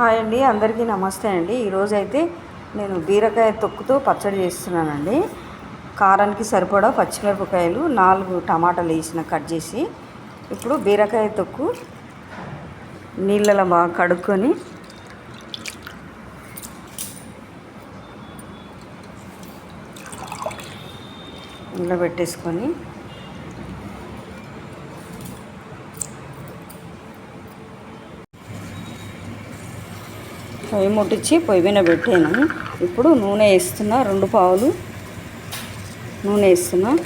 Hi అండి అందరికీ నమస్తే అండి. ఈరోజు అయితే నేను బీరకాయ తొక్కుతో పచ్చడి చేస్తున్నానండి. కారానికి సరిపడా పచ్చిమిరపకాయలు నాలుగు టమాటాలు వేసిన కట్ చేసి ఇప్పుడు బీరకాయ తొక్కు నీళ్ళలో బాగా కడుక్కొని ఇలా పెట్టేసుకొని పొయ్యి ముట్టించి పొయ్యి మీద పెట్టాను. ఇప్పుడు నూనె వేస్తున్నా రెండు పావులు నూనె వేస్తున్నా.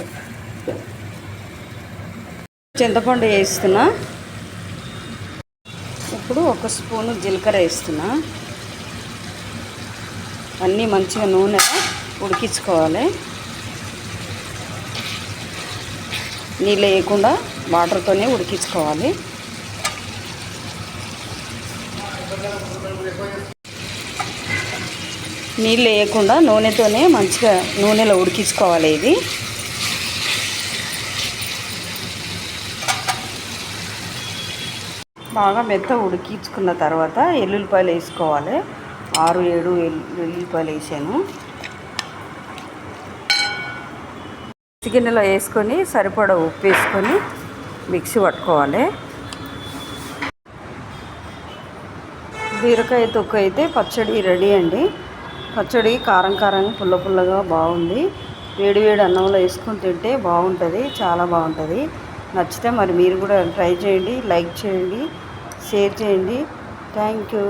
చింతపండు వేస్తున్నా. ఇప్పుడు ఒక స్పూను జీలకర్ర వేస్తున్నా. అన్నీ మంచిగా నూనె ఉడికించుకోవాలి. నీళ్ళు వేయకుండా వాటర్తోనే ఉడికించుకోవాలి. నీళ్ళు వేయకుండా నూనెతోనే మంచిగా నూనెలో ఉడికించుకోవాలి ఇది. బాగా మెత్త ఉడికించుకున్న తర్వాత ఎల్లుల్లిపాయలు వేసుకోవాలి. ఆరు ఏడు ఎల్లుల్లిపాయలు వేసాను. గిన్నెలో వేసుకొని సరిపడా ఉప్పు వేసుకొని మిక్సీ పట్టుకోవాలి. బీరకాయ తొక్కు అయితే పచ్చడి రెడీ అండి. పచ్చడి కారం కారంగా పుల్ల పుల్లగా బాగుంది. వేడి వేడి అన్నంలో వేసుకొని తింటే బాగుంటుంది చాలా బాగుంటుంది. నచ్చితే మరి మీరు కూడా ట్రై చేయండి లైక్ చేయండి షేర్ చేయండి. Thank you.